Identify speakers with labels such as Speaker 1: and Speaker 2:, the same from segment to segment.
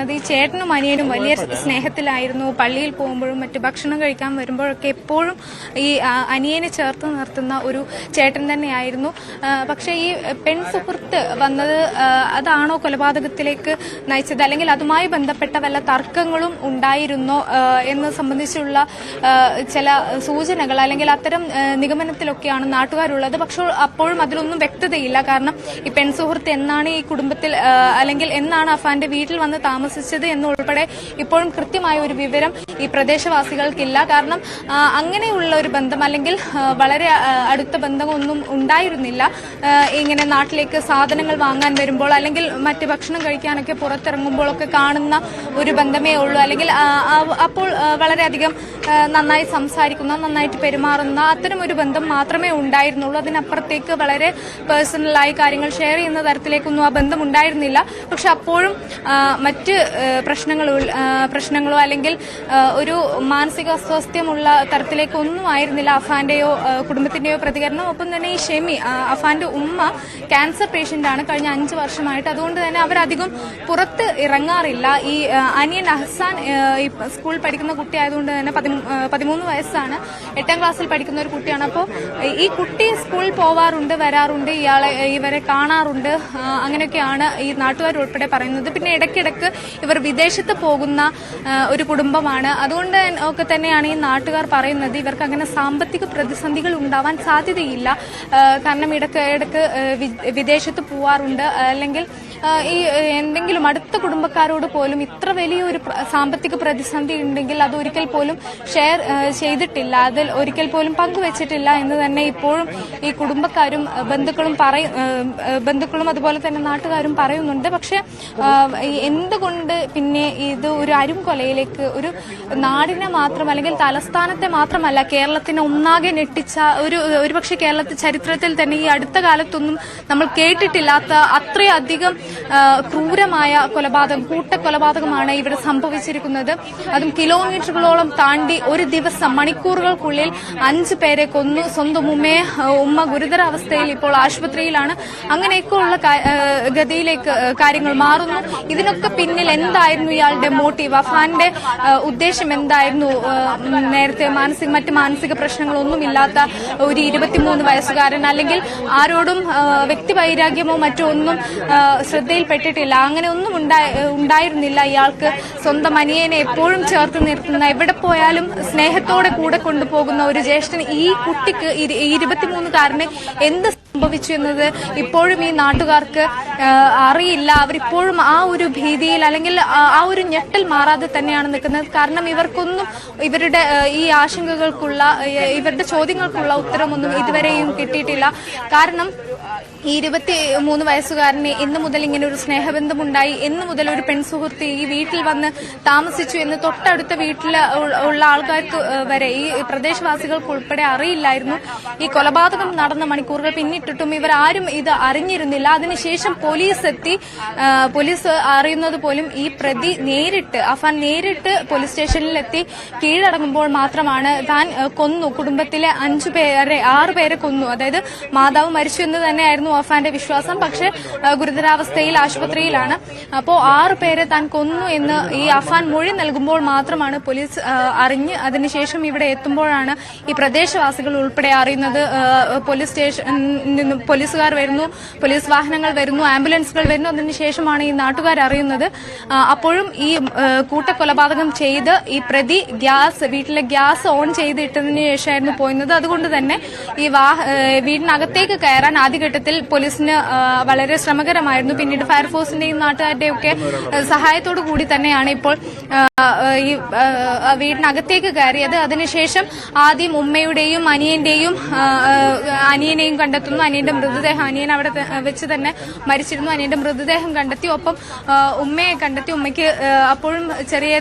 Speaker 1: അത് ഈ ചേട്ടനും അനിയനും വലിയ സ്നേഹത്തിലായിരുന്നു. പള്ളിയിൽ പോകുമ്പോഴും മറ്റു ഭക്ഷണം കഴിക്കാൻ വരുമ്പോഴൊക്കെ എപ്പോഴും ഈ അനിയനെ ചേർത്ത് നിർത്തുന്ന ഒരു ചേട്ടൻ തന്നെയായിരുന്നു. പക്ഷെ ഈ പെൺ സുഹൃത്ത് വന്നത് അതാണോ കൊലപാതകത്തിലേക്ക് നയിച്ചത്? അല്ലെങ്കിൽ അതുമായി ബന്ധപ്പെട്ട വല്ല തർക്കങ്ങളും ഉണ്ടായിരുന്നോ? എന്ന് സംബന്ധിച്ചുള്ള ചില സൂചനകൾ അല്ലെങ്കിൽ അത്തരം നിഗമനത്തിലൊക്കെയാണ് നാട്ടുകാരുള്ളത്. പക്ഷേ അപ്പോഴും അതിലൊന്നും വ്യക്തതയില്ല. കാരണം ഈ പെൺ സുഹൃത്ത് എന്നാണ് ഈ കുടുംബത്തിൽ അല്ലെങ്കിൽ എന്നാണ് അഫാന്റെ വീട്ടിൽ വന്ന് താമസിച്ചത് എന്നുൾപ്പെടെ ഇപ്പോഴും കൃത്യമായ ഒരു വിവരം ഈ പ്രദേശവാസികൾക്കില്ല. കാരണം അങ്ങനെയുള്ള ഒരു ബന്ധം അല്ലെങ്കിൽ വളരെ അടുത്ത ബന്ധമൊന്നും ഉണ്ടായിരുന്നില്ല. ഇങ്ങനെ നാട്ടിലേക്ക് സാധനങ്ങൾ വാങ്ങാൻ വരുമ്പോൾ അല്ലെങ്കിൽ മറ്റ് ഭക്ഷണം കഴിക്കാനൊക്കെ പുറത്തിറങ്ങുമ്പോഴൊക്കെ കാണുന്ന ഒരു ബന്ധമേ ഉള്ളൂ. അല്ലെങ്കിൽ അപ്പോൾ വളരെയധികം നന്നായി സംസാരിക്കുന്ന നന്നായിട്ട് പെരുമാറുന്ന അത്തരം ഒരു ബന്ധം മാത്രമേ ഉണ്ടായിരുന്നുള്ളൂ. അതിനപ്പുറത്തേക്ക് വളരെ പേഴ്സണലായി കാര്യങ്ങൾ ഷെയർ ചെയ്യുന്ന തരത്തിലേക്കൊന്നും ആ ബന്ധം ഉണ്ടായിരുന്നില്ല. പക്ഷെ അപ്പോഴും മറ്റ് പ്രശ്നങ്ങളോ പ്രശ്നങ്ങളോ അല്ലെങ്കിൽ ഒരു മാനസിക അസ്വാസ്ഥ്യമുള്ള തരത്തിലേക്കൊന്നും ആയിരുന്നില്ല അഫാന്റെയോ കുടുംബത്തിന്റെയോ പ്രതികരണം ഒപ്പം തന്നെ ഈ ഷെമി അഫാന്റെ ഉമ്മ ക്യാൻസർ പേഷ്യന്റ് ആണ് കഴിഞ്ഞ അഞ്ച് വർഷമായിട്ട്. അതുകൊണ്ട് തന്നെ അവരധികം പുറത്ത് ഇറങ്ങാറില്ല. ഈ അനിയൻ അഹ്സാൻ സ്കൂളിൽ പഠിക്കുന്ന കുട്ടി ആയതുകൊണ്ട് തന്നെ പതിമൂന്ന് വയസ്സാണ്. എട്ടാം ക്ലാസ്സിൽ പഠിക്കുന്ന ഒരു കുട്ടിയാണ്. അപ്പോൾ ഈ കുട്ടി സ്കൂളിൽ പോവാറുണ്ട് വരാറുണ്ട് ഇയാളെ ഇവരെ കാണാറുണ്ട്. അങ്ങനെയൊക്കെയാണ് ഈ നാട്ടുകാർ ഉൾപ്പെടെ പറയുന്നത്. പിന്നെ ഇടയ്ക്കിടയ്ക്ക് ഇവർ വിദേശത്ത് പോകുന്ന ഒരു കുടുംബമാണ്. അതുകൊണ്ട് ഒക്കെ തന്നെയാണ് ഈ നാട്ടുകാർ പറയുന്നത് ഇവർക്ക് അങ്ങനെ സാമ്പത്തിക പ്രതിസന്ധികൾ ഉണ്ടാവാൻ സാധ്യതയില്ല. കാരണം ഇടയ്ക്ക് ഇടയ്ക്ക് വിദേശത്ത് പോവാറുണ്ട്. അല്ലെങ്കിൽ ഈ എന്തെങ്കിലും അടുത്ത കുടുംബക്കാരോട് പോലും ഇത്ര വലിയൊരു സാമ്പത്തിക പ്രതിസന്ധി ഉണ്ടെങ്കിൽ അത് ഒരിക്കൽ പോലും ഷെയർ ചെയ്തിട്ടില്ല. അതിൽ ഒരിക്കൽ പോലും പങ്കുവച്ചിട്ടില്ല എന്ന് തന്നെ ഇപ്പോഴും ഈ കുടുംബക്കാരും ബന്ധുക്കളും പറയും ബന്ധുക്കളും അതുപോലെ തന്നെ നാട്ടുകാരും പറയുന്നുണ്ട്. പക്ഷെ എന്തുകൊണ്ട് പിന്നെ ഇത് ഒരു അരുംകൊലയിലേക്ക് ഒരു നാടിനെ മാത്രം അല്ലെങ്കിൽ തലസ്ഥാനത്തെ മാത്രമല്ല കേരളത്തിനെ ഒന്നാകെ ഞെട്ടിച്ച ഒരു ഒരുപക്ഷെ കേരളത്തിൽ ചരിത്രത്തിൽ തന്നെ ഈ അടുത്ത കാലത്തൊന്നും നമ്മൾ കേട്ടിട്ടില്ലാത്ത അത്രയധികം ക്രൂരമായ കൊലപാതകം കൂട്ടക്കൊലപാതകമാണ് ഇവിടെ സംഭവിച്ചിരിക്കുന്നത്. അതും കിലോമീറ്ററുകളോളം താണ്ടി ഒരു ദിവസം മണിക്കൂറുകൾക്കുള്ളിൽ അഞ്ച് പേരെ കൊന്നു. സ്വന്തം ഉമ്മയെ ഉമ്മ ഗുരുതരാവസ്ഥയിൽ ഇപ്പോൾ ആശുപത്രിയിലാണ്. അങ്ങനെയൊക്കെയുള്ള ഗതിയിലേക്ക് കാര്യങ്ങൾ മാറുന്നു. ഇതിനൊക്കെ പിന്നിൽ എന്തായിരുന്നു ഇയാളുടെ മോട്ടീവ് അഫാന്റെ ഉദ്ദേശം എന്തായിരുന്നു? നേരത്തെ മാനസിക മറ്റ് മാനസിക പ്രശ്നങ്ങളൊന്നുമില്ലാത്ത ഒരു ഇരുപത്തിമൂന്ന് വയസ്സുകാരൻ അല്ലെങ്കിൽ ആരോടും വ്യക്തിവൈരാഗ്യമോ മറ്റോ ഒന്നും ശ്രദ്ധയിൽപ്പെട്ടിട്ടില്ല. അങ്ങനെ ഒന്നും ഉണ്ടായി- ഉണ്ടായിരുന്നില്ല. ഇയാൾക്ക് സ്വന്തം അനിയനെ എപ്പോഴും ചേർത്ത് നിർത്തുന്ന എവിടെ പോയാലും സ്നേഹത്തോടെ കൂടെ കൊണ്ടുപോകുന്ന ഒരു ജ്യേഷ്ഠൻ ഈ കുട്ടിക്ക് ഇരുപത്തിമൂന്നുകാരന് എന്ത് സംഭവിച്ചു എന്നത് ഇപ്പോഴും ഈ നാട്ടുകാർക്ക് അറിയില്ല. അവരിപ്പോഴും ആ ഒരു ഭീതിയിൽ അല്ലെങ്കിൽ ആ ഒരു ഞെട്ടൽ മാറാതെ തന്നെയാണ് നിൽക്കുന്നത്. കാരണം ഇവർക്കൊന്നും ഇവരുടെ ഈ ആശങ്കകൾക്കുള്ള ഇവരുടെ ചോദ്യങ്ങൾക്കുള്ള ഉത്തരമൊന്നും ഇതുവരെയും കിട്ടിയിട്ടില്ല. കാരണം ഈ ഇരുപത്തി മൂന്ന് വയസ്സുകാരന് എന്നു മുതൽ ഇങ്ങനെ ഒരു സ്നേഹബന്ധമുണ്ടായി. എന്നു മുതൽ ഒരു പെൺസുഹൃത്ത് ഈ വീട്ടിൽ വന്ന് താമസിച്ചു എന്ന് തൊട്ടടുത്ത വീട്ടിൽ ഉള്ള ആൾക്കാർക്ക് വരെ ഈ പ്രദേശവാസികൾക്ക് ഉൾപ്പെടെ അറിയില്ലായിരുന്നു. ഈ കൊലപാതകം നടന്ന മണിക്കൂറുകൾ പിന്നിട്ടിട്ടും ആരും ഇത് അറിഞ്ഞിരുന്നില്ല. അതിനുശേഷം പോലീസ് എത്തി പോലീസ് അറിയുന്നത് പോലും ഈ പ്രതി നേരിട്ട് അഫാൻ നേരിട്ട് പോലീസ് സ്റ്റേഷനിലെത്തി. കീഴടങ്ങുമ്പോൾ മാത്രമാണ് താൻ കൊന്നു. കുടുംബത്തിലെ അഞ്ചു പേരെ ആറ് പേരെ കൊന്നു. അതായത് മാതാവ് മരിച്ചു എന്ന് തന്നെയായിരുന്നു അഫാന്റെ വിശ്വാസം. പക്ഷേ ഗുരുതരാവസ്ഥയിൽ ആശുപത്രിയിലാണ്. അപ്പോൾ ആറ് പേരെ താൻ കൊന്നു എന്ന് ഈ അഫാൻ മൊഴി നൽകുമ്പോൾ മാത്രമാണ് പോലീസ് അറിഞ്ഞ് അതിനുശേഷം ഇവിടെ എത്തുമ്പോഴാണ് ഈ പ്രദേശവാസികൾ ഉൾപ്പെടെ അറിയുന്നത്. പോലീസ് സ്റ്റേഷൻ നിന്ന് പോലീസുകാർ വരുന്നു പോലീസ് വാഹനങ്ങൾ വരുന്നു ആംബുലൻസുകൾ വരുന്നു. അതിനുശേഷമാണ് ഈ നാട്ടുകാർ അറിയുന്നത്. അപ്പോഴും ഈ കൂട്ടക്കൊലപാതകം ചെയ്ത് ഈ പ്രതി ഗ്യാസ് വീട്ടിലെ ഗ്യാസ് ഓൺ ചെയ്തിട്ടതിന് ശേഷമായിരുന്നു പോയിരുന്നത്. അതുകൊണ്ട് തന്നെ ഈ വാഹ വീടിനകത്തേക്ക് കയറാൻ ആദ്യഘട്ടത്തിൽ പോലീസിന് വളരെ ശ്രമകരമായിരുന്നു. പിന്നീട് ഫയർഫോഴ്സിന്റെയും നാട്ടുകാരുടെയും ഒക്കെ സഹായത്തോടു കൂടി തന്നെയാണ് ഇപ്പോൾ ഈ വീടിനകത്തേക്ക് കയറിയത്. അതിനുശേഷം ആദ്യം ഉമ്മയുടെയും അനിയന്റെയും അനിയനെയും കണ്ടെത്തുന്നു. അനിയന്റെ മൃതദേഹം അനിയൻ അവിടെ വെച്ച് തന്നെ മരിച്ചിരുന്നു. അനിയന്റെ മൃതദേഹം കണ്ടെത്തി. ഒപ്പം ഉമ്മയെ കണ്ടെത്തി. ഉമ്മയ്ക്ക് അപ്പോഴും ചെറിയ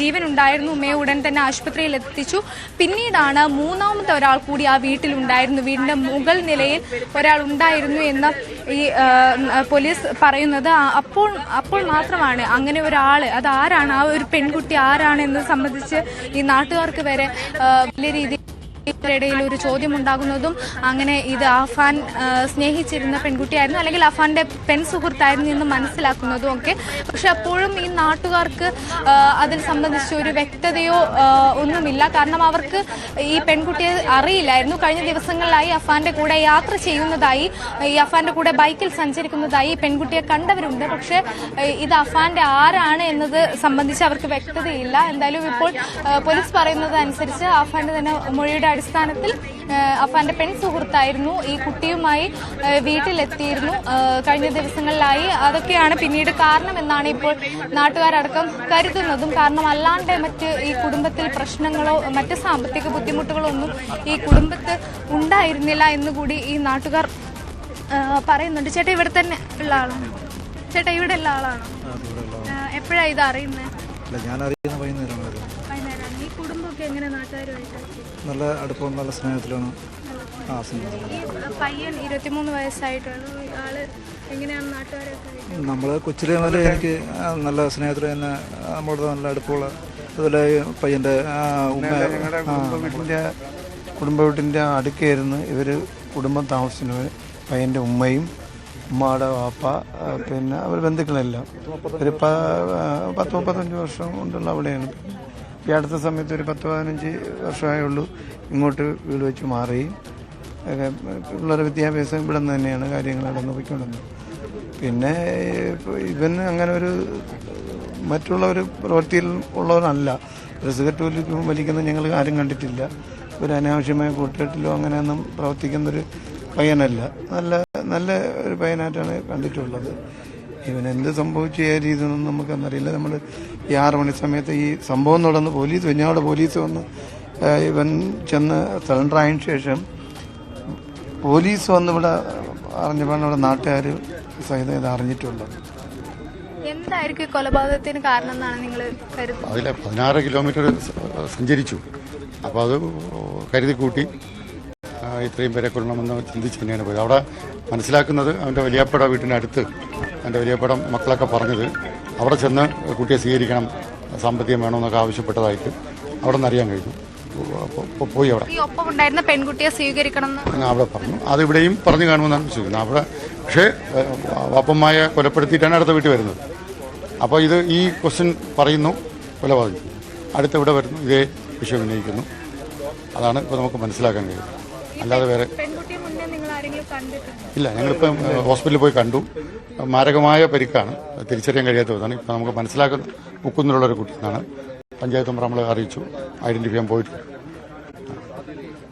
Speaker 1: ജീവൻ ഉണ്ടായിരുന്നു. ഉമ്മയെ ഉടൻ തന്നെ ആശുപത്രിയിൽ എത്തിച്ചു. പിന്നീടാണ് മൂന്നാമത്തെ ഒരാൾ കൂടി ആ വീട്ടിലുണ്ടായിരുന്നു. വീടിന്റെ മുകൾ നിലയിൽ ഒരാൾ ഉണ്ടായിരുന്നു. എന്ന് ഈ പോലീസ് പറയുന്നത്. അപ്പോൾ അപ്പോൾ മാത്രമാണ് അങ്ങനെ ഒരാൾ അത് ആരാണ് ആ ഒരു പെൺകുട്ടി ആരാണ് എന്ന് സംബന്ധിച്ച് ഈ നാട്ടുകാർക്ക് വരെ വലിയ രീതിയിൽ ഇടയിൽ ഒരു ചോദ്യം ഉണ്ടാകുന്നതും അങ്ങനെ ഇത് അഫാൻ സ്നേഹിച്ചിരുന്ന പെൺകുട്ടിയായിരുന്നു അല്ലെങ്കിൽ അഫാന്റെ പെൺ സുഹൃത്തായിരുന്നു എന്ന് മനസ്സിലാക്കുന്നതും ഒക്കെ. പക്ഷെ അപ്പോഴും ഈ നാട്ടുകാർക്ക് അതിൽ സംബന്ധിച്ച് ഒരു വ്യക്തതയോ ഒന്നുമില്ല. കാരണം അവർക്ക് ഈ പെൺകുട്ടിയെ അറിയില്ലായിരുന്നു. കഴിഞ്ഞ ദിവസങ്ങളിലായി അഫാന്റെ കൂടെ യാത്ര ചെയ്യുന്നതായി ഈ അഫാന്റെ കൂടെ ബൈക്കിൽ സഞ്ചരിക്കുന്നതായി പെൺകുട്ടിയെ കണ്ടവരുണ്ട്. പക്ഷേ ഇത് അഫാന്റെ ആരാണ് എന്നത് സംബന്ധിച്ച് അവർക്ക് വ്യക്തതയില്ല. എന്തായാലും ഇപ്പോൾ പോലീസ് പറയുന്നത് അനുസരിച്ച് അഫാന്റെ തന്നെ മൊഴിയുടെ അടിസ്ഥാനത്തിൽ അഫാന്റെ പെൺ സുഹൃത്തായിരുന്നു. ഈ കുട്ടിയുമായി വീട്ടിലെത്തിയിരുന്നു. കഴിഞ്ഞ ദിവസങ്ങളിലായി. അതൊക്കെയാണ് പിന്നീട് കാരണം എന്നാണ് ഇപ്പോൾ നാട്ടുകാരടക്കം കരുതുന്നതും. കാരണം അല്ലാണ്ട് മറ്റ് ഈ കുടുംബത്തിൽ പ്രശ്നങ്ങളോ മറ്റ് സാമ്പത്തിക ബുദ്ധിമുട്ടുകളോ ഒന്നും ഈ കുടുംബത്ത് ഉണ്ടായിരുന്നില്ല എന്നുകൂടി ഈ നാട്ടുകാർ പറയുന്നുണ്ട്. ചേട്ടാ ഇവിടെ തന്നെ ഉള്ള ആളാണ്. ചേട്ടാ ഇവിടെ ഉള്ള ആളാണോ. എപ്പോഴാണ് ഇത് അറിയുന്നത്?
Speaker 2: ഞാൻ അറിയുന്ന
Speaker 1: ഈ കുടുംബമൊക്കെ എങ്ങനെ നാട്ടുകാരുമായിട്ട്
Speaker 2: നല്ല അടുപ്പം നല്ല സ്നേഹത്തിലാണ് ആ
Speaker 1: സിനിമ പയ്യൻ ഇരുപത്തിമൂന്ന് വയസ്സായിട്ടുള്ള ആൾ എങ്ങനെയാണ് നാട്ടുകാരൊക്കെ ആയിട്ട്?
Speaker 2: നമ്മൾ കൊച്ചിലെ മുതൽ എനിക്ക് നല്ല സ്നേഹത്തിൽ തന്നെ നമ്മളോട് നല്ല അടുപ്പമുള്ള അതുപോലെ പയ്യന്റെ ഉമ്മ
Speaker 3: ഞങ്ങളുടെ കുടുംബ വീട്ടിന്റെ കുടുംബ വീട്ടിന്റെ അടുക്കായിരുന്നു. ഇവർ കുടുംബം താമസിക്കുന്നത് പയ്യന്റെ ഉമ്മയും ഉമ്മയുടെ വാപ്പ പിന്നെ അവർ ബന്ധുക്കളെല്ലാം. ഒരു പത്ത് മുപ്പത്തഞ്ച് വർഷം കൊണ്ടുള്ള അവിടെയാണ്. ഈ അടുത്ത സമയത്ത് ഒരു പത്ത് പതിനഞ്ച് വർഷമായേ ഉള്ളൂ ഇങ്ങോട്ട് വീട് വെച്ച് മാറി. പിള്ളേരുടെ വിദ്യാഭ്യാസം ഇവിടെ നിന്ന് തന്നെയാണ് കാര്യങ്ങൾ നടന്നു പോയിക്കൊണ്ടിരുന്നത്. പിന്നെ ഇവന് അങ്ങനെ ഒരു മറ്റുള്ള ഒരു പ്രവൃത്തിയിൽ ഉള്ളവനല്ല. ഒരു സിഗരറ്റ് വലിക്കും വലിക്കുന്നത് ഞങ്ങൾ ആരും കണ്ടിട്ടില്ല. ഒരു അനാവശ്യമായ കൂട്ടുകെട്ടിലോ അങ്ങനെയൊന്നും പ്രവർത്തിക്കുന്നൊരു പയ്യനല്ല. നല്ല നല്ല ഒരു പയ്യനായിട്ടാണ് കണ്ടിട്ടുള്ളത്. ഇവൻ എന്ത് സംഭവിച്ചു ഏത് രീതിയിലൊന്നും നമുക്കെന്നറിയില്ല. നമ്മൾ ഈ ആറ് മണി സമയത്ത് ഈ സംഭവം നടന്ന് പോലീസ് വെഞ്ഞാട് പോലീസ് വന്ന് ഇവൻ ചെന്ന് സറണ്ടർ ആയതിനു ശേഷം പോലീസ് വന്ന് ഇവിടെ അറിഞ്ഞപ്പോൾ ഇവിടെ നാട്ടുകാർ സഹിതം ഇത് അറിഞ്ഞിട്ടുണ്ട്.
Speaker 1: എന്തായിരിക്കും കൊലപാതകത്തിന് കാരണം എന്നാണ് നിങ്ങൾ
Speaker 4: അതിൽ പതിനാറ് കിലോമീറ്റർ സഞ്ചരിച്ചു. അപ്പോൾ അത് കരുതി കൂട്ടി ഇത്രയും പേരെ കൊല്ലണമെന്ന് ചിന്തിച്ച് തന്നെയാണ് പോയത്. അവിടെ മനസ്സിലാക്കുന്നത് അവന്റെ വലിയപ്പട വീട്ടിനടുത്ത് അവന്റെ വലിയപ്പടം മക്കളൊക്കെ പറഞ്ഞത്. അവിടെ ചെന്ന് കുട്ടിയെ സ്വീകരിക്കണം സാമ്പത്തികം വേണമെന്നൊക്കെ ആവശ്യപ്പെട്ടതായിട്ട് അവിടെ നിന്ന് അറിയാൻ കഴിഞ്ഞു. പോയി അവിടെ.
Speaker 1: പെൺകുട്ടിയെ സ്വീകരിക്കണം
Speaker 4: അവിടെ പറഞ്ഞു. അത് ഇവിടെയും പറഞ്ഞു കാണുമെന്നാണ് വിശ്വസിക്കുന്നത്. അവിടെ പക്ഷേ വാപ്പമ്മയെ കൊലപ്പെടുത്തിയിട്ടാണ് അടുത്ത വീട്ടിൽ വരുന്നത്. അപ്പോൾ ഇത് ഈ ക്വസ്റ്റ്യൻ പറയുന്നു കൊലപാതകം അടുത്ത ഇവിടെ വരുന്നു ഇതേ വിഷയം ഉന്നയിക്കുന്നു. അതാണ് ഇപ്പോൾ നമുക്ക് മനസ്സിലാക്കാൻ കഴിയുന്നത്. അല്ലാതെ വേറെ ഇല്ല ഞങ്ങളിപ്പം ഹോസ്പിറ്റലിൽ പോയി കണ്ടു. മാരകമായ പരിക്കാണ്. തിരിച്ചറിയാൻ കഴിയാത്ത വിധമാണ് ഇപ്പം നമുക്ക് മനസ്സിലാക്കുന്ന മുക്കുന്നിലുള്ള ഒരു കുട്ടി എന്നാണ് പഞ്ചായത്ത് നമ്മളെ അറിയിച്ചു. ഐഡന്റിഫൈ ചെയ്യാൻ പോയിട്ടുണ്ട്.